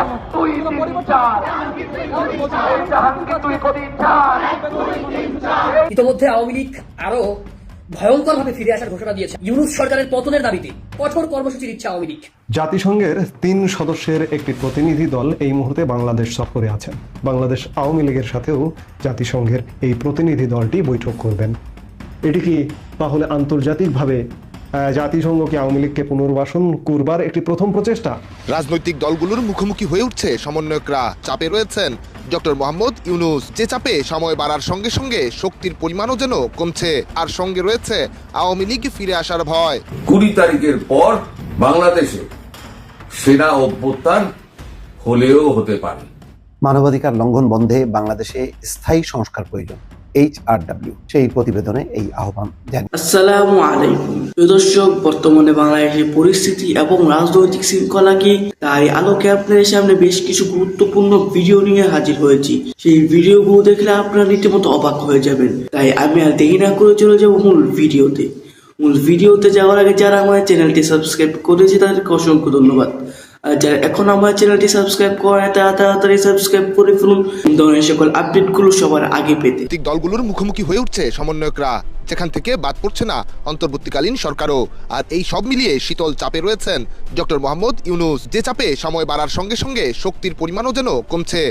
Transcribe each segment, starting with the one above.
এক দুই চার। এই জাহাঙ্গীর তুই কদিন চার? ইতোমধ্যে আওয়ামী লীগ আরও ভয়ঙ্করভাবে ফিরে আসার ঘোষণা দিয়েছে ইউনুস সরকারের পতনের দাবিতে। কঠোর কর্মসূচির ইচ্ছা আওয়ামী লীগ। জাতিসংঘের তিন সদস্যের একটি প্রতিনিধি দল এই মুহূর্তে বাংলাদেশ সফরে আছেন। বাংলাদেশ আওয়ামী লীগের সাথেও জাতিসংঘের এই প্রতিনিধি দলটি বৈঠক করবেন। এটি কি তাহলে আন্তর্জাতিকভাবে জাতিসংঘকে আওয়ামী লীগকে পুনর্বাসন করবার একটি প্রথম প্রচেষ্টা? রাজনৈতিক দলগুলোর মুখোমুখি হয়ে উঠছে সমন্বয়করা। চাপে রয়েছেন ডক্টর মোহাম্মদ ইউনুস। যে চাপে সময় বাড়ার সঙ্গে সঙ্গে শক্তির পরিমাণও যেন কমছে আর সঙ্গে রয়েছে আওয়ামী লীগ ফিরে আসার ভয়। কুড়ি তারিখের পর বাংলাদেশে সেনা অভ্যুত্থান হলেও হতে পারে। মানবাধিকার লঙ্ঘন বন্ধে বাংলাদেশে স্থায়ী সংস্কার প্রয়োজন। এইচ সেই প্রতিবেদনে এই আহ্বান জানিয়ে আসসালামু আলাইকুম। দর্শক, বর্তমানে বাংলাদেশের পরিস্থিতি এবং রাজনৈতিক শৃঙ্খলা কি, তাই আলোকে আপনাদের সামনে বেশ কিছু গুরুত্বপূর্ণ ভিডিও নিয়ে হাজির হয়েছি। সেই ভিডিওগুলো দেখলে আপনারা রীতিমতো অবাক হয়ে যাবেন। তাই আমি আর দেরি না করে চলে যাব মূল ভিডিওতে। মূল ভিডিওতে যাওয়ার আগে যারা আমার চ্যানেলটি সাবস্ক্রাইব করেছে, তাদেরকে অসংখ্য ধন্যবাদ। যারা এখন আমার চ্যানেলটি সাবস্ক্রাইব করে তাড়াতাড়ি সাবস্ক্রাইব করে ফেলুন। ধরনের সকল আপডেটগুলো সবার আগে পেতে। দলগুলোর মুখোমুখি হয়ে উঠছে সমন্বয়করা। যেখান থেকে বাদ পড়ছে না অন্তর্বর্তীকালীন সরকারও। আর এই সব মিলিয়ে শীতল চাপে রয়েছেন ডক্টর মোহাম্মদ ইউনুস। যে চাপে সময় বাড়ার সঙ্গে সঙ্গে শক্তির পরিমাণও যেন কমছে।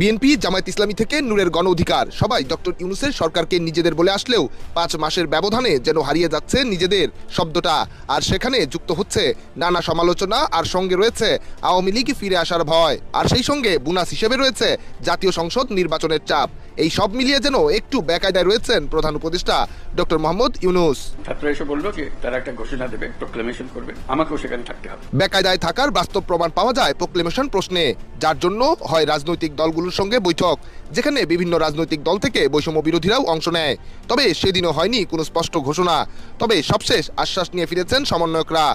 বিএনপি, জামায়াত ইসলামী থেকে নূরের গণ অধিকার। সবাই ডক্টর ইউনুসের সরকারকে নিজেদের বলে আসলেও পাঁচ মাসের ব্যবধানে যেন হারিয়ে যাচ্ছে নিজেদের শব্দটা। আর সেখানে যুক্ত হচ্ছে নানা সমালোচনা আর সঙ্গে রয়েছে আওয়ামী লীগ ফিরে আসার ভয়। আর সেই সঙ্গে বুনাস হিসেবে রয়েছে জাতীয় সংসদ নির্বাচনের চাপ। এই সব মিলিয়ে যেন একটু বেকায়দায় রয়েছেন প্রধান উপদেষ্টা ডক্টর মোহাম্মদ ইউনুস। ছাত্ররা এসে বলল যে তারা একটা ঘোষণা দেবে প্রোক্লেমেশন করবে। আমাকেও সেখানে থাকতে হবে। বেকায়দায় থাকার বাস্তব প্রমাণ পাওয়া যায় প্রোক্লেমেশন প্রশ্নে যার জন্য হয় রাজনৈতিক দলগুলোর সঙ্গে বৈঠক যেখানে বিভিন্ন রাজনৈতিক দল থেকে বৈষম্য বিরোধীরাও অংশ নেয়। তবে সেদিনও হয়নি কোনো স্পষ্ট ঘোষণা। তবে সবশেষ আশ্বাস নিয়ে ফিরেছেন সমন্বয়করা।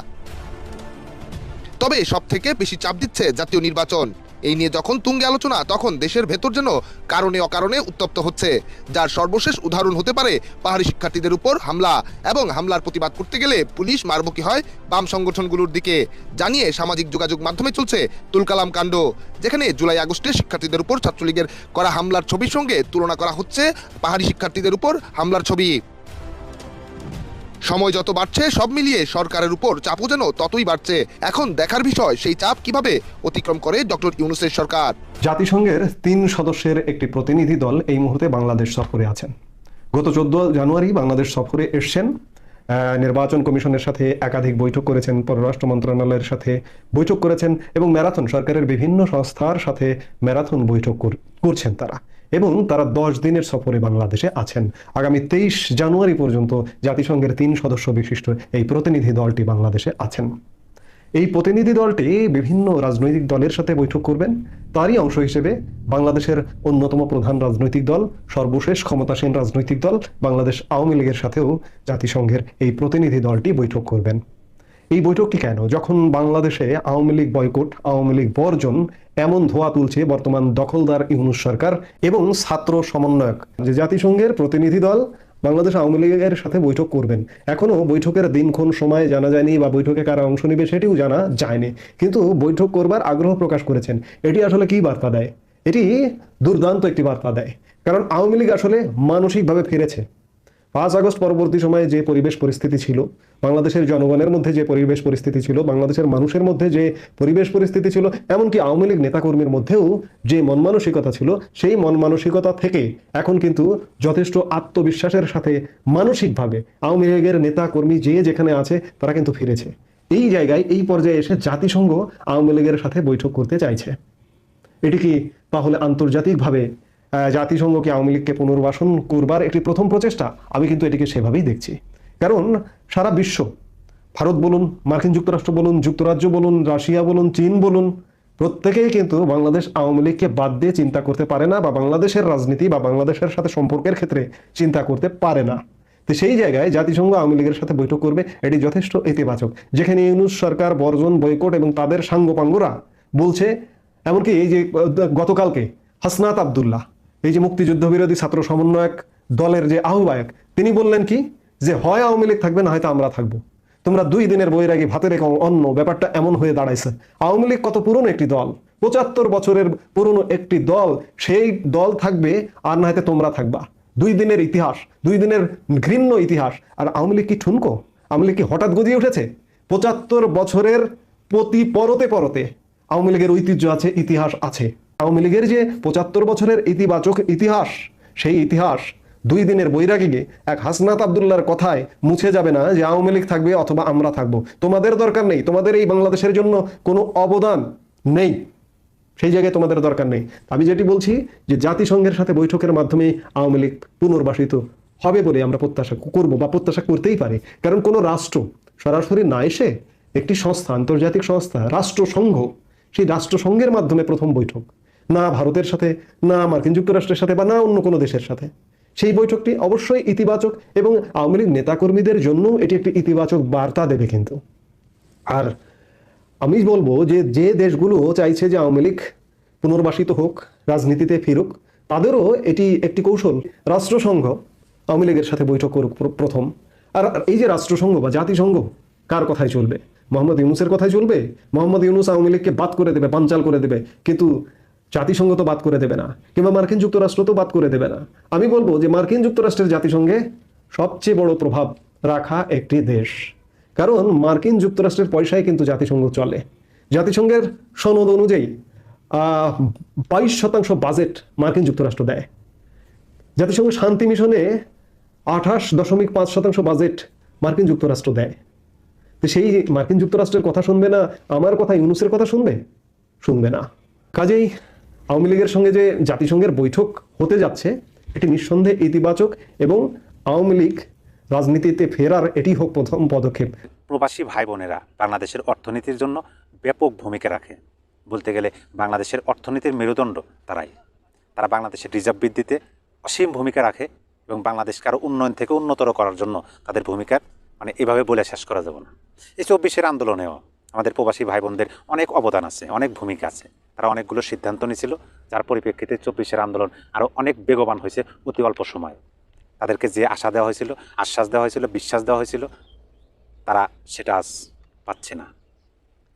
তবে সব থেকে বেশি চাপ দিচ্ছে জাতীয় নির্বাচন। এই নিয়ে যখন তুঙ্গে আলোচনা, তখন দেশের ভেতর যেন কারণে অকারণে উত্তপ্ত হচ্ছে, যার সর্বশেষ উদাহরণ হতে পারে পাহাড়ি শিক্ষার্থীদের উপর হামলা এবং হামলার প্রতিবাদ করতে গেলে পুলিশ মারমুখী হয় বাম সংগঠনগুলোর দিকে। জানিয়ে সামাজিক যোগাযোগ মাধ্যমে চলছে তুলকালাম কাণ্ড, যেখানে জুলাই আগস্টে শিক্ষার্থীদের উপর ছাত্রলীগের করা হামলার ছবির সঙ্গে তুলনা করা হচ্ছে পাহাড়ি শিক্ষার্থীদের উপর হামলার ছবি। সময় যত বাড়ছে, সব মিলিয়ে সরকারের উপর চাপও যেন ততই বাড়ছে। এখন দেখার বিষয়, সেই চাপ কীভাবে অতিক্রম করে ডক্টর ইউনুসের সরকার? জাতিসংঘের তিন সদস্যের একটি প্রতিনিধি দল এই মুহূর্তে বাংলাদেশ সফরে আছেন। গত চোদ্দ জানুয়ারি বাংলাদেশ সফরে এসছেন। নির্বাচন কমিশনের সাথে একাধিক বৈঠক করেছেন, পররাষ্ট্র মন্ত্রণালয়ের সাথে বৈঠক করেছেন এবং ম্যারাথন সরকারের বিভিন্ন সংস্থার সাথে ম্যারাথন বৈঠক কর- করছেন তারা। এবং তারা দশ দিনের সফরে বাংলাদেশে আছেন। আগামী তেইশ জানুয়ারি পর্যন্ত জাতিসংঘের তিন সদস্য বিশিষ্ট এই প্রতিনিধি দলটি বাংলাদেশে আছেন। এই প্রতিনিধি দলটি বিভিন্ন রাজনৈতিক দলের সাথে বৈঠক করবেন। তারই অংশ হিসেবে বাংলাদেশের অন্যতম প্রধান রাজনৈতিক দল, সর্বশেষ ক্ষমতাসীন রাজনৈতিক দল বাংলাদেশ আওয়ামী লীগের সাথেও জাতিসংঘের এই প্রতিনিধি দলটি বৈঠক করবেন। এই বৈঠকটি কেন? যখন বাংলাদেশে Awami League boycott, Awami League বর্জন, এমন ধোয়া তুলছে বর্তমান দখলদার ইউনুস সরকার এবং ছাত্র সমন্বয়ক। যে জাতিসংঘের প্রতিনিধি দল বাংলাদেশ আওয়ামী লীগের সাথে বৈঠক করবেন। এখনও বৈঠকের দিনক্ষণ সময় জানা যায়নি বা বৈঠকে কারা অংশ নেবে সেটিও জানা যায়নি। কিন্তু বৈঠক করবার আগ্রহ প্রকাশ করেছেন। এটি আসলে কি বার্তা দেয়? এটি দুর্দান্ত একটি বার্তা দেয়। কারণ আওয়ামী লীগ আসলে মানসিকভাবে ফিরেছে। পাঁচ আগস্ট পরবর্তী সময়ে যে পরিবেশ পরিস্থিতি ছিল, বাংলাদেশের জনগণের মধ্যে যে পরিবেশ পরিস্থিতি ছিল, বাংলাদেশের মানুষের মধ্যে যে পরিবেশ পরিস্থিতি ছিল, এমনকি আওয়ামী লীগ নেতাকর্মীর মধ্যেও যে মন মানসিকতা ছিল, সেই মন মানসিকতা থেকে এখন কিন্তু যথেষ্ট আত্মবিশ্বাসের সাথে মানসিকভাবে আওয়ামী লীগের নেতাকর্মী যে যেখানে আছে, তারা কিন্তু ফিরেছে। এই জায়গায়, এই পর্যায়ে এসে জাতিসংঘ আওয়ামী লীগের সাথে বৈঠক করতে চাইছে। এটি কি তাহলে আন্তর্জাতিকভাবে জাতিসংঘকে আওয়ামী লীগকে পুনর্বাসন করবার একটি প্রথম প্রচেষ্টা, আমি কিন্তু এটিকে সেভাবেই দেখছি। কারণ সারা বিশ্ব, ভারত বলুন, মার্কিন যুক্তরাষ্ট্র বলুন, যুক্তরাজ্য বলুন, রাশিয়া বলুন, চীন বলুন, প্রত্যেকেই কিন্তু বাংলাদেশ আওয়ামী লীগকে বাদ দিয়ে চিন্তা করতে পারে না বা বাংলাদেশের রাজনীতি বা বাংলাদেশের সাথে সম্পর্কের ক্ষেত্রে চিন্তা করতে পারে না। তো সেই জায়গায় জাতিসংঘ আওয়ামী লীগের সাথে বৈঠক করবে, এটি যথেষ্ট ইতিবাচক। যেখানে ইউনুস সরকার, বর্জন বৈকট এবং তাদের সাঙ্গপাঙ্গরা বলছে, এমনকি এই যে, গতকালকে হাসনাত আবদুল্লাহ এই যে মুক্তিযুদ্ধ বিরোধী ছাত্র সমন্বয়ক দলের যে আহ্বায়ক, তিনি বললেন কি? যে হয় আওয়ামী লীগ থাকবে, না হয়তো আমরা থাকব। তোমরা দুই দিনের বৈরাগী ভাতের এক অন্য ব্যাপারটা এমন হয়ে দাঁড়াইছে। আওয়ামী লীগ কত পুরনো একটি দল? পঁচাত্তর বছরের পুরনো একটি দল, সেই দল থাকবে আর না হয়তো তোমরা থাকবা। দুই দিনের ইতিহাস, দুই দিনের ঘৃণ্য ইতিহাস, আর আওয়ামী লীগ কি ঠুনকো? আওয়ামী লীগ কি হঠাৎ গজিয়ে উঠেছে? পঁচাত্তর বছরের প্রতি পরতে পরতে আওয়ামী লীগের ঐতিহ্য আছে, ইতিহাস আছে। আওয়ামী লীগের যে পঁচাত্তর বছরের ইতিবাচক ইতিহাস, সেই ইতিহাস দুই দিনের বৈরাগীকে এক হাসনাত আবদুল্লার কথায় মুছে যাবে না যে আওয়ামী লীগ থাকবে অথবা আমরা থাকব। তোমাদের দরকার নেই, তোমাদের এই বাংলাদেশের জন্য কোনো অবদান নেই। সেই জায়গায় তোমাদের দরকার নেই। আমি যেটি বলছি যে জাতিসংঘের সাথে বৈঠকের মাধ্যমে আওয়ামী লীগ পুনর্বাসিত হবে বলে আমরা প্রত্যাশা করব বা প্রত্যাশা করতেই পারি। কারণ কোনো রাষ্ট্র সরাসরি না এসে একটি সংস্থা, আন্তর্জাতিক সংস্থা, রাষ্ট্রসংঘ, সেই রাষ্ট্রসংঘের মাধ্যমে প্রথম বৈঠক। না ভারতের সাথে, না মার্কিন যুক্তরাষ্ট্রের সাথে বা না অন্য কোনো দেশের সাথে। সেই বৈঠকটি অবশ্যই ইতিবাচক এবং আওয়ামী লীগ নেতাকর্মীদের জন্য এটি একটি ইতিবাচক বার্তা দেবে কিন্তু। আর আমি বলব যে যে দেশগুলো চাইছে যে আওয়ামী লীগ পুনর্বাসিত হোক, রাজনীতিতে ফিরুক, তাদেরও এটি একটি কৌশল। রাষ্ট্রসংঘ আওয়ামী লীগের সাথে বৈঠক করুক প্রথম। আর এই যে রাষ্ট্রসংঘ বা জাতিসংঘ, কার কথায় চলবে? মোহাম্মদ ইউনুসের কথায় চলবে? মোহাম্মদ ইউনুস আওয়ামী লীগকে বাদ করে দেবে, বানচাল করে দেবে। কিন্তু জাতিসংঘ তো বাদ করে দেবে না, কিংবা মার্কিন যুক্তরাষ্ট্র তো বাদ করে দেবে না। আমি বলব যে মার্কিন যুক্তরাষ্ট্রের জাতিসংঘে সবচেয়ে বড় প্রভাব রাখা একটি দেশ। কারণ মার্কিন যুক্তরাষ্ট্রের পয়সায় কিন্তু জাতিসংঘ চলে। জাতিসংঘের সনদ অনুযায়ী বাইশ শতাংশ বাজেট মার্কিন যুক্তরাষ্ট্র দেয়। জাতিসংঘ শান্তি মিশনে আঠাশ দশমিক পাঁচ শতাংশ বাজেট মার্কিন যুক্তরাষ্ট্র দেয়। তো সেই মার্কিন যুক্তরাষ্ট্রের কথা শুনবে না, আমার কথা ইউনুসের কথা শুনবে? শুনবে না। কাজেই আওয়ামী লীগের সঙ্গে যে জাতিসংঘের বৈঠক হতে যাচ্ছে, এটি নিঃসন্দেহে ইতিবাচক এবং আওয়ামী লীগ রাজনীতিতে ফেরার এটি হোক প্রথম পদক্ষেপ। প্রবাসী ভাই বোনেরা বাংলাদেশের অর্থনীতির জন্য ব্যাপক ভূমিকা রাখে। বলতে গেলে বাংলাদেশের অর্থনীতির মেরুদণ্ড তারাই। তারা বাংলাদেশের রিজার্ভ বৃদ্ধিতে অসীম ভূমিকা রাখে এবং বাংলাদেশকে আরও উন্নয়ন থেকে উন্নতর করার জন্য তাদের ভূমিকার মানে এভাবে বলে শেষ করা যাবে না। এই চব্বিশের আন্দোলনেও আমাদের প্রবাসী ভাই বোনদের অনেক অবদান আছে, অনেক ভূমিকা আছে। তারা অনেকগুলো সিদ্ধান্ত নিয়েছিল, যার পরিপ্রেক্ষিতে চব্বিশের আন্দোলন আরও অনেক বেগবান হয়েছে অতি অল্প সময়। তাদেরকে যে আশা দেওয়া হয়েছিল, আশ্বাস দেওয়া হয়েছিল, বিশ্বাস দেওয়া হয়েছিল, তারা সেটা আজ পাচ্ছে না।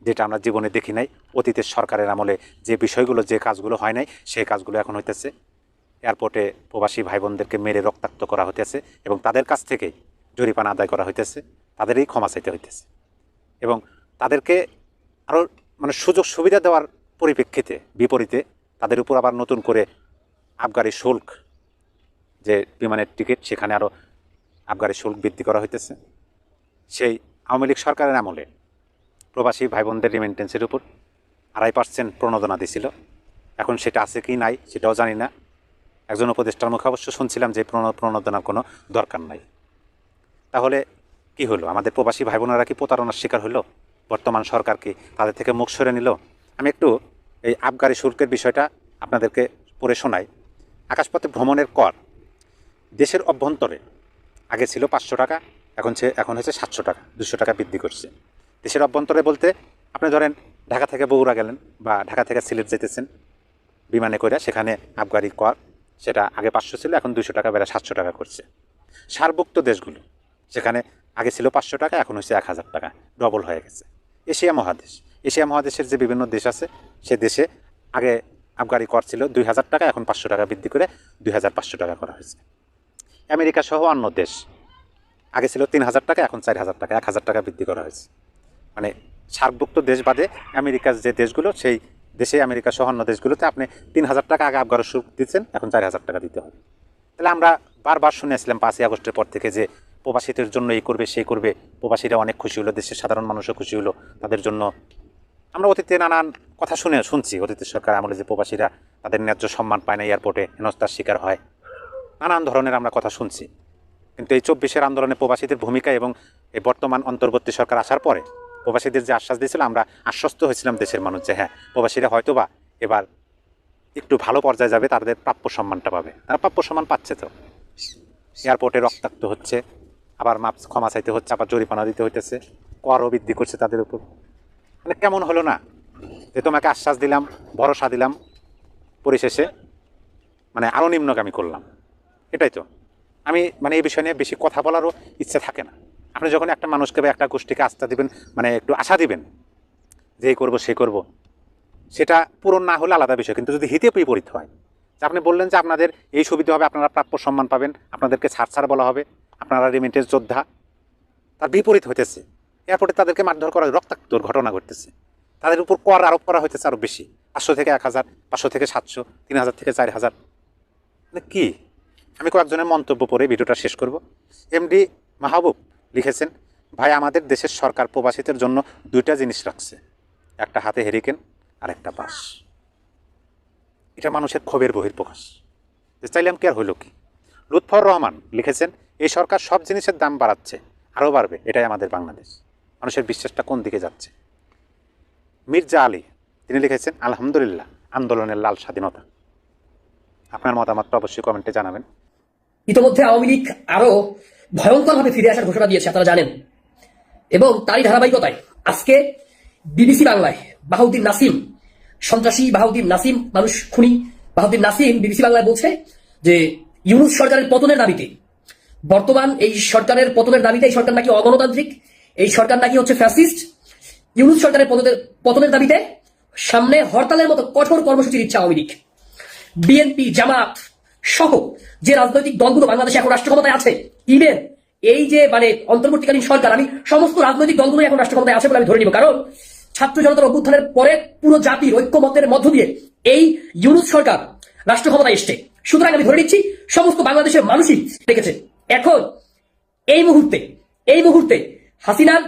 যেটা আমরা জীবনে দেখি নাই, অতীতের সরকারের আমলে যে বিষয়গুলো, যে কাজগুলো হয় নাই, সেই কাজগুলো এখন হইতেছে। এয়ারপোর্টে প্রবাসী ভাই বোনদেরকে মেরে রক্তাক্ত করা হইতেছে এবং তাদের কাছ থেকেই জরিপানা আদায় করা হইতেছে, তাদেরই ক্ষমা চাইতে হইতেছে। এবং তাদেরকে আরও মানে সুযোগ সুবিধা দেওয়ার পরিপ্রেক্ষিতে, বিপরীতে তাদের উপর আবার নতুন করে আবগারি শুল্ক যে বিমানের টিকিট, সেখানে আরও আবগারি শুল্ক বৃদ্ধি করা হইতেছে। সেই আওয়ামী লীগ সরকারের আমলে প্রবাসী ভাই বোনদের রিমেন্টেন্সের উপর আড়াই পার্সেন্ট প্রণোদনা দিছিল। এখন সেটা আছে কি নাই সেটাও জানি না। একজন উপদেষ্টার মুখে অবশ্য শুনছিলাম যে প্রণ- প্রণোদনার কোনো দরকার নাই। তাহলে কি হলো? আমাদের প্রবাসী ভাই বোনেরা কি প্রতারণার শিকার হলো? বর্তমান সরকার কি তাদের থেকে মুখ সরে নিল। আমি একটু এই আবগারি শুল্কের বিষয়টা আপনাদেরকে পড়ে শোনাই। আকাশপথে ভ্রমণের কর দেশের অভ্যন্তরে আগে ছিল পাঁচশো টাকা, এখন সে এখন হয়েছে সাতশো টাকা, দুশো টাকা বৃদ্ধি করছে। দেশের অভ্যন্তরে বলতে আপনি ধরেন ঢাকা থেকে বগুড়া গেলেন বা ঢাকা থেকে সিলেট যেতেছেন, বিমানে করে সেখানে আবগারি কর, সেটা আগে পাঁচশো ছিল, এখন দুশো টাকা, বেড়ে সাতশো টাকা করছে। সারভুক্ত দেশগুলো, সেখানে আগে ছিল পাঁচশো টাকা, এখন হচ্ছে এক হাজার টাকা, ডবল হয়ে গেছে। এশিয়া মহাদেশ। এশিয়া মহাদেশের যে বিভিন্ন দেশ আছে, সে দেশে আগে আবগারি কর ছিল দুই হাজার টাকা, এখন পাঁচশো টাকা বৃদ্ধি করে দুই হাজার পাঁচশো টাকা করা হয়েছে। আমেরিকা সহ অন্য দেশ, আগে ছিল তিন হাজার টাকা, এখন চার হাজার টাকা, এক হাজার টাকা বৃদ্ধি করা হয়েছে। মানে সার্কভুক্ত দেশ বাদে আমেরিকার যে দেশগুলো, সেই দেশে আমেরিকা সহ অন্য দেশগুলোতে আপনি তিন হাজার টাকা আগে আবগার শুল্ক দিচ্ছেন, এখন চার হাজার টাকা দিতে হবে। তাহলে আমরা বারবার শুনেছিলাম পাঁচই আগস্টের পর থেকে যে প্রবাসীদের জন্য এই করবে, সেই করবে। প্রবাসীরা অনেক খুশি হলো, দেশের সাধারণ মানুষও খুশি হলো। তাদের জন্য আমরা অতীতে নানান কথা শুনে, শুনছি অতীতের সরকার আমলে যে প্রবাসীরা তাদের ন্যায্য সম্মান পায় না এয়ারপোর্টে, হেনস্থার শিকার হয়। নানান ধরনের আমরা কথা শুনছি। কিন্তু এই চব্বিশের আন্দোলনে প্রবাসীদের ভূমিকা এবং এই বর্তমান অন্তর্বর্তী সরকার আসার পরে প্রবাসীদের যে আশ্বাস দিয়েছিল, আমরা আশ্বস্ত হয়েছিলাম দেশের মানুষ যে হ্যাঁ প্রবাসীরা হয়তোবা এবার একটু ভালো পর্যায়ে যাবে, তাদের প্রাপ্য সম্মানটা পাবে। তারা প্রাপ্য সম্মান পাচ্ছে তো। এয়ারপোর্টে রক্তাক্ত হচ্ছে। আবার মাপ ক্ষমা চাইতে হচ্ছে, আবার জরিমানা দিতে হইতেছে, করও বৃদ্ধি করছে তাদের উপর। মানে কেমন হলো না? যে তোমাকে আশ্বাস দিলাম, ভরসা দিলাম, পরিশেষে মানে আরও নিম্নগামী করলাম। এটাই তো। আমি মানে এই বিষয় নিয়ে বেশি কথা বলারও ইচ্ছে থাকে না। আপনি যখন একটা মানুষকে বা একটা গোষ্ঠীকে আস্থা দিবেন মানে একটু আশা দিবেন, যে এই করব, সে করব, সেটা পূরণ না হলে আলাদা বিষয়। কিন্তু যদি হিতে বিপরীত হয় আপনি বললেন যে আপনাদের এই সুবিধা হবে, আপনারা প্রাপ্য সম্মান পাবেন, আপনাদেরকে ছাড় ছাড় বলা হবে আপনারা রেমিটেন্স যোদ্ধা। তার বিপরীত হইতেছে। এয়ারপোর্টে তাদেরকে মারধর করা রক্তাক্ত ঘটনা ঘটতেছে। তাদের উপর কর আরোপ করা হইতেছে আরও বেশি। পাঁচশো থেকে এক হাজার, পাঁচশো থেকে সাতশো, তিন হাজার থেকে চার হাজার। মানে কি? আমি কয়েকজনের মন্তব্য পড়ে ভিডিওটা শেষ করব। এমডি মাহবুব লিখেছেন, ভাই, আমাদের দেশের সরকার প্রবাসীদের জন্য দুইটা জিনিস রাখছে। একটা হাতে হেরিকেন, আর একটা বাস এটা মানুষের ক্ষোভের বহির্প্রকাশ যে চাইলাম কি আর হইল কি? লুৎফর রহমান লিখেছেন এই সরকার সব জিনিসের দাম বাড়াচ্ছে, আরও বাড়বে, এটাই আমাদের বাংলাদেশ। মানুষের বিশ্বাসটা কোন দিকে যাচ্ছে? মির্জা আলী, তিনি লিখেছেন, আলহামদুলিল্লাহ, আন্দোলনের লাল স্বাধীনতা। আপনার মতামতটা অবশ্যই কমেন্টে জানাবেন। ইতোমধ্যে আওয়ামী লীগ আরও ভয়ঙ্করভাবে ফিরে আসার ঘোষণা দিয়েছে, আপনারা জানেন। এবং তারই ধারাবাহিকতায় আজকে বিবিসি বাংলায় বাহাউদ্দিন নাসিম, সন্ত্রাসী বাহাউদ্দিন নাসিম, মানুষ খুনি বাহাউদ্দিন নাসিম বিবিসি বাংলায় বলছে যে, ইউনুস সরকারের পতনের দাবিতে বর্তমান এই সরকারের পতনের দাবিতে এই সরকার নাকি অগণতান্ত্রিক, এই সরকার নাকি হচ্ছে ফ্যাসিস্ট। ইউনুস সরকারের পতনের দাবিতে সামনে হরতালের মতো কঠোর কর্মসূচি দিচ্ছে আওয়ামী লীগ। বিএনপি, জামাত সহ যে রাজনৈতিক দলগুলো বাংলাদেশে এখন রাষ্ট্র ক্ষমতায় আছে ইভেন এই যে মানে অন্তর্বর্তীকালীন সরকার, আমি সমস্ত রাজনৈতিক দলগুলো এখন রাষ্ট্র ক্ষমতায় আছে বলে আমি ধরে নিব। কারণ ছাত্র জনতার অভ্যুত্থানের পরে পুরো জাতির ঐক্যমতের মধ্য দিয়ে এই ইউনুস সরকার রাষ্ট্র ক্ষমতায় এসছে। সুতরাং আমি ধরে নিচ্ছি, সমস্ত বাংলাদেশের মানুষই দেখেছে এখন, এই মুহূর্তে এই মুহূর্তে হাসিনার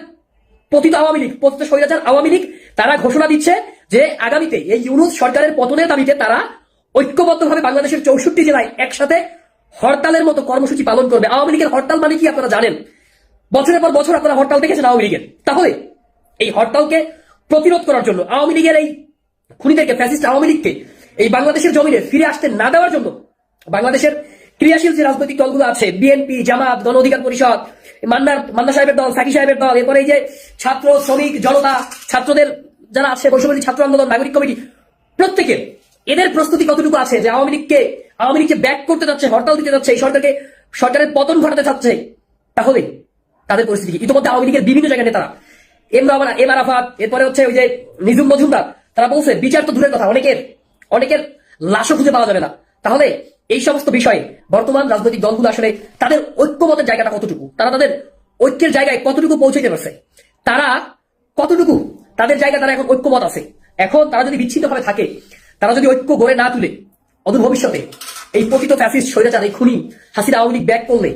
পতিত আওয়ামী লীগ, পতিত স্বৈরাচার আওয়ামী লীগ, তারা ঘোষণা দিচ্ছে যে আগামীতে এই ইউনুস সরকারের পতনের দাবিতে তারা ঐক্যবদ্ধভাবে বাংলাদেশের চৌষট্টি জেলায় একসাথে হরতালের মতো কর্মসূচি পালন করবে। আওয়ামী লীগের হরতাল মানে কি আপনারা জানেন? বছরের পর বছর আপনারা হরতাল দেখেছেন আওয়ামী লীগের। তাহলে এই হরতালকে প্রতিরোধ করার জন্য আওয়ামী লীগের এই খুনিদেরকে, ফ্যাসিস্ট আওয়ামী লীগকে এই বাংলাদেশের জমিনে ফিরে আসতে না দেওয়ার জন্য বাংলাদেশের ক্রিয়াশীল যে রাজনৈতিক দলগুলো আছে, বিএনপি, জামাত, গণ অধিকার পরিষদ, মান্নার, মান্না সাহেবের দল, সাকি সাহেবের দল, এরপরে যে ছাত্র, শ্রমিক, জনতা, ছাত্রদের যারা আছে বৈষম্যী ছাত্র আন্দোলন, নাগরিক কমিটি প্রত্যেকের এদের প্রস্তুতি কতটুকু আছে যে আওয়ামী লীগকে আওয়ামী লীগকে ব্যাক করতে যাচ্ছে, হরতাল দিতে যাচ্ছে, এই সরকারকে, সরকারের পতন ঘটাতে চাচ্ছে তাহলে তাদের পরিস্থিতি কি? ইতিমধ্যে আওয়ামী লীগের বিভিন্ন জায়গায় নেতারা, এম রহমান, এম আরাফাত, এরপরে হচ্ছে ওই যে নিজুম মজুমদার, তারা বলছে বিচার তো দূরের কথা, অনেকের অনেকের লাশও খুঁজে পাওয়া যাবে না তাহলে এই সমস্ত বিষয়ে বর্তমান রাজনৈতিক দলগুলো আসলে তাদের ঐক্যমতের জায়গাটা কতটুকু? তারা তাদের ঐক্যের জায়গায় কতটুকু পৌঁছাইতে পারছে? তারা কতটুকু তাদের জায়গায় তারা এখন ঐক্যমত আছে? এখন তারা যদি বিচ্ছিন্নভাবে থাকে, তারা যদি ঐক্য গড়ে না তুলে, অদূর ভবিষ্যতে এই প্রকৃত ফ্যাসিস্ট স্বৈরাচার, এই খুনি হাসির আওয়ামী লীগ ব্যাক করলে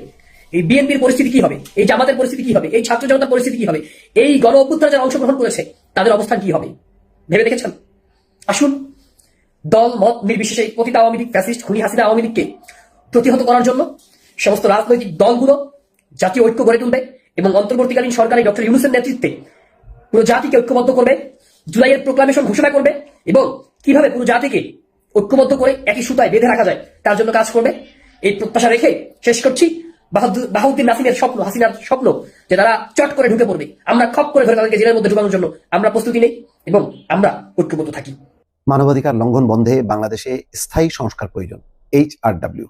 এই বিএনপির পরিস্থিতি কি হবে? এই জামাতের পরিস্থিতি কি হবে? এই ছাত্র জনতার পরিস্থিতি কি হবে? এই গণ অভ্যুত্থানে যারা অংশগ্রহণ করেছে, তাদের অবস্থান কি হবে? ভেবে দেখেছেন? আসুন দল মত নির্বিশেষে পতিত আওয়ামী লীগ, ফ্যাসিস্ট, খুনি হাসিনা আওয়ামী লীগকে প্রতিহত করার জন্য সমস্ত রাজনৈতিক দলগুলো জাতীয় ঐক্য গড়ে তুলবে এবং অন্তর্বর্তীকালীন সরকারি ডক্টর ইউনুসের নেতৃত্বে পুরো জাতিকে ঐক্যবদ্ধ করবে, জুলাইয়ের প্রোক্লামেশন ঘোষণা করবে এবং কীভাবে পুরো জাতিকে ঐক্যবদ্ধ করে একই সুতায় বেঁধে রাখা যায় তার জন্য কাজ করবে। এই প্রত্যাশা রেখে শেষ করছি। বাহাউদ্দিন নাসিমের স্বপ্ন, হাসিনার স্বপ্ন যে তারা চট করে ঢুকে পড়বে। আমরা খপ করে ধরে তাদেরকে জেলের মধ্যে ঢুকানোর জন্য আমরা প্রস্তুতি নেই এবং আমরা ঐক্যবদ্ধ থাকি। মানবাধিকার লঙ্ঘন বন্ধে বাংলাদেশে স্থায়ী সংস্কার প্রয়োজন এইচ আর ডাব্লিউ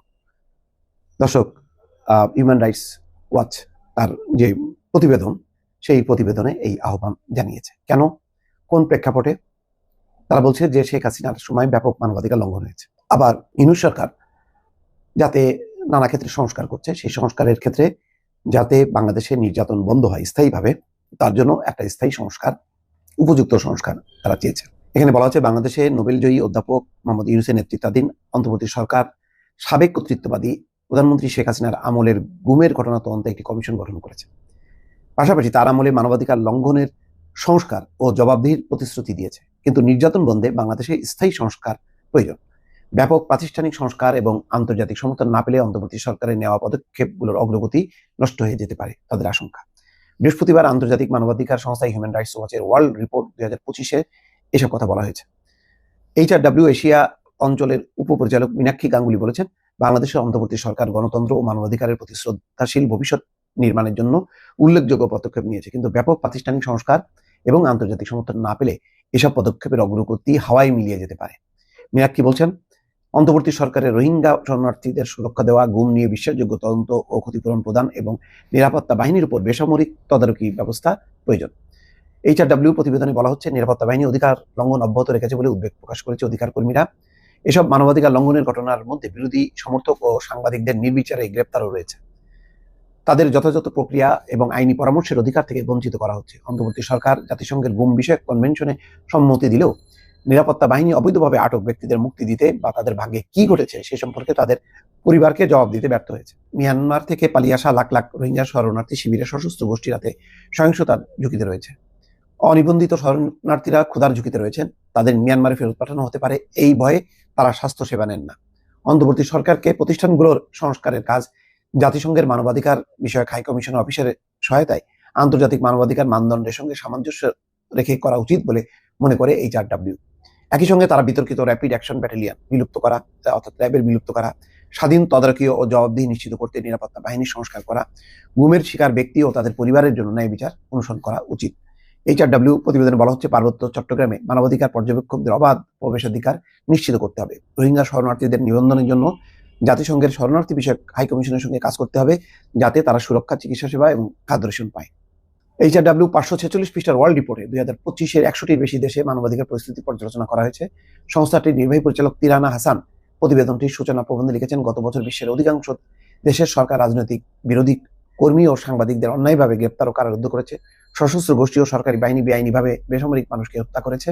দর্শক হিউম্যান রাইটস ওয়াচ তার যে প্রতিবেদন, সেই প্রতিবেদনে এই আহ্বান জানিয়েছে। কেন? কোন প্রেক্ষাপটে? তারা বলছে যে শেখ হাসিনার সময় ব্যাপক মানবাধিকার লঙ্ঘন হয়েছে। আবার ইনু সরকার যাতে নানা ক্ষেত্রে সংস্কার করছে, সেই সংস্কারের ক্ষেত্রে যাতে বাংলাদেশের নির্যাতন বন্ধ হয় স্থায়ীভাবে, তার জন্য একটা স্থায়ী সংস্কার, উপযুক্ত সংস্কার তারা চেয়েছে। এখানে বলা হচ্ছে বাংলাদেশে নোবেলজয়ী অধ্যাপক মোহাম্মদ ইউনুসের নেতৃত্বাধীন অন্তর্বর্তী সরকার, সাবেক কর্তৃত্ববাদী প্রধানমন্ত্রী শেখ হাসিনার আমলের গুমের ঘটনা তদন্তে একটি কমিশন গঠন করেছে। পাশাপাশি তার আমলে মানবাধিকার লঙ্ঘনের সংস্কার ও জবাবদিহির প্রতিশ্রুতি দিয়েছে। কিন্তু নির্যাতন বন্ধে বাংলাদেশে স্থায়ী সংস্কার প্রয়োজন। ব্যাপক প্রাতিষ্ঠানিক সংস্কার এবং আন্তর্জাতিক সমর্থন না পেলে অন্তর্বর্তী সরকারের নেওয়া পদক্ষেপগুলোর অগ্রগতি নষ্ট হয়ে যেতে পারে তাদের আশঙ্কা। বৃহস্পতিবার আন্তর্জাতিক মানবাধিকার সংস্থা হিউম্যান রাইটস ওয়াচের ওয়ার্ল্ড রিপোর্ট দুই হাজার পঁচিশে এসব কথা বলা হয়েছে। এইচআরডব্লিউ এশিয়া অঞ্চলের উপপরিচালক মীনাক্ষী গাঙ্গুলি বলেছেন, বাংলাদেশের অন্তর্বর্তী সরকার, গণতন্ত্র ও মানবাধিকারের প্রতি শ্রদ্ধাশীল ভবিষ্যৎ নির্মাণের জন্য উল্লেখযোগ্য পদক্ষেপ নিয়েছে। কিন্তু ব্যাপক প্রাতিষ্ঠানিক সংস্কার এবং আন্তর্জাতিক সমর্থন না পেলে এসব পদক্ষেপের অগ্রগতি হাওয়ায় মিলিয়ে যেতে পারে। মীনাক্ষী বলছেন, অন্তর্বর্তী সরকারের রোহিঙ্গা শরণার্থীদের সুরক্ষা দেওয়া, গুম নিয়ে বিশ্বাসযোগ্য তদন্ত ও ক্ষতিপূরণ প্রদান এবং নিরাপত্তা বাহিনীর উপর বেসামরিক তদারকি ব্যবস্থা প্রয়োজন। এইচআরডব্লিউ প্রতিবেদনে বলা হচ্ছে নিরাপত্তা বাহিনী অধিকার লঙ্ঘন অব্যাহত রেখেছে বলে উদ্বেগ প্রকাশ করেছে অধিকার কর্মীরা এসব মানবাধিকার লঙ্ঘনের ঘটনার মধ্যে বিরোধী সমর্থক ও সাংবাদিকদের নির্বিচারে গ্রেপ্তারও রয়েছে। তাদের যথাযথ প্রক্রিয়া এবং আইনি পরামর্শের অধিকার থেকে বঞ্চিত করা হচ্ছে। অন্তর্বর্তী সরকার জাতিসংঘের গুম বিষয়ক কনভেনশনে সম্মতি দিলেও নিরাপত্তা বাহিনী অবৈধভাবে আটক ব্যক্তিদের মুক্তি দিতে বা তাদের ভাগ্যে কি ঘটেছে সে সম্পর্কে তাদের পরিবারকে জবাব দিতে ব্যর্থ হয়েছে। মিয়ানমার থেকে পালিয়ে আসা লাখ লাখ রোহিঙ্গা শরণার্থী শিবিরে সশস্ত্র গোষ্ঠীর হাতে সহিংসতার ঝুঁকিতে রয়েছে। অনিবন্ধিত শরণার্থীরা ক্ষুধার ঝুঁকিতে রয়েছেন। তাদের মিয়ানমারে ফেরত পাঠানো হতে পারে। এই ভয়ে তারা স্বাস্থ্য সেবা নেন না। অন্তর্বর্তী সরকারকে প্রতিষ্ঠানগুলোর সংস্কারের কাজ জাতিসংঘের মানবাধিকার বিষয়ক হাই কমিশনের অফিসের সহায়তায় আন্তর্জাতিক মানবাধিকার মানদণ্ডের সঙ্গে সামঞ্জস্য রেখে করা উচিত বলে মনে করে এইচআরডব্লিউ একই সঙ্গে তারা বিতর্কিত র্যাপিড অ্যাকশন ব্যাটালিয়ন বিলুপ্ত করা, অর্থাৎ র্যাবের বিলুপ্ত করা, স্বাধীন, তদারকি ও জবাবদিহি নিশ্চিত করতে নিরাপত্তা বাহিনী সংস্কার করা, গুমের শিকার ব্যক্তি ও তাদের পরিবারের জন্য ন্যায় বিচার অনুসরণ করা উচিত। এইচআরডব্লিউ প্রতিবেদনে বলা হচ্ছে পার্বত্য চট্টগ্রামে মানবাধিকার পর্যবেক্ষকদের অবাধ প্রবেশাধিকার নিশ্চিত করতে হবে। রোহিঙ্গা শরণার্থীদের নিবন্ধনের জন্য জাতিসংঘের শরণার্থী বিষয়ক হাই কমিশনের সঙ্গে কাজ করতে হবে যাতে তারা সুরক্ষা, চিকিৎসা সেবা এবং খাদ্য রেশন পায়। এইচআরডব্লিউ পাঁচশো ছেচল্লিশ পৃষ্ঠার ওয়ার্ল্ড রিপোর্টে দুই হাজার পঁচিশের একশোটির বেশি দেশে মানবাধিকার পরিস্থিতি পর্যালোচনা করা হয়েছে। সংস্থাটির নির্বাহী পরিচালক তিরানা হাসান প্রতিবেদনটির সূচনা প্রবন্ধে লিখেছেন, গত বছর বিশ্বের অধিকাংশ দেশের সরকার রাজনৈতিক, বিরোধী কর্মী ও সাংবাদিকদের অন্যায়ভাবে গ্রেপ্তার ও কারারুদ্ধ করেছে। সশস্ত্র গোষ্ঠী ও সরকারি বাহিনী বেআইনিভাবে বেসামরিক মানুষকে হত্যা করেছে।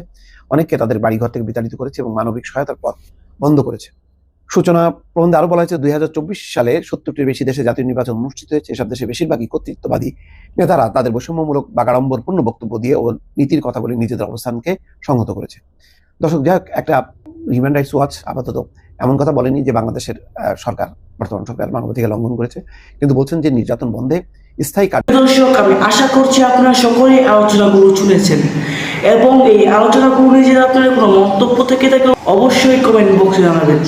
অনেককে তাদের বাড়িঘর থেকে বিতাড়িত করেছে এবং মানবিক সহায়তার পথ বন্ধ করেছে। সূচনা প্রবন্ধে আরও বলা হয়েছে, দুই সালে সত্তরটির বেশি দেশে জাতীয় নির্বাচন অনুষ্ঠিত হয়েছে। এসব দেশে বেশিরভাগই কর্তৃত্ববাদী নেতারা তাদের বৈষম্যমূলক বা গাড়ম্বরপূর্ণ বক্তব্য দিয়ে ও নীতির কথা বলে নিজেদের অবস্থানকে সংহত করেছে। দর্শক, যাই একটা হিউম্যান রাইটস ওয়াচ আপাতত এমন কথা বলেনি যে বাংলাদেশের সরকার বর্তমান সরকার মানবাধিকার লঙ্ঘন করেছে। কিন্তু বলছেন যে নির্যাতন বন্ধে স্থায়ী কাজ দর্শক, আমি আশা করছি আপনারা সকলেই আলোচনাগুলো শুনেছেন এবং এই আলোচনাগুলো নিয়ে যদি আপনাদের কোনো মন্তব্য থেকে থাকে অবশ্যই কমেন্ট বক্সে জানাবেন।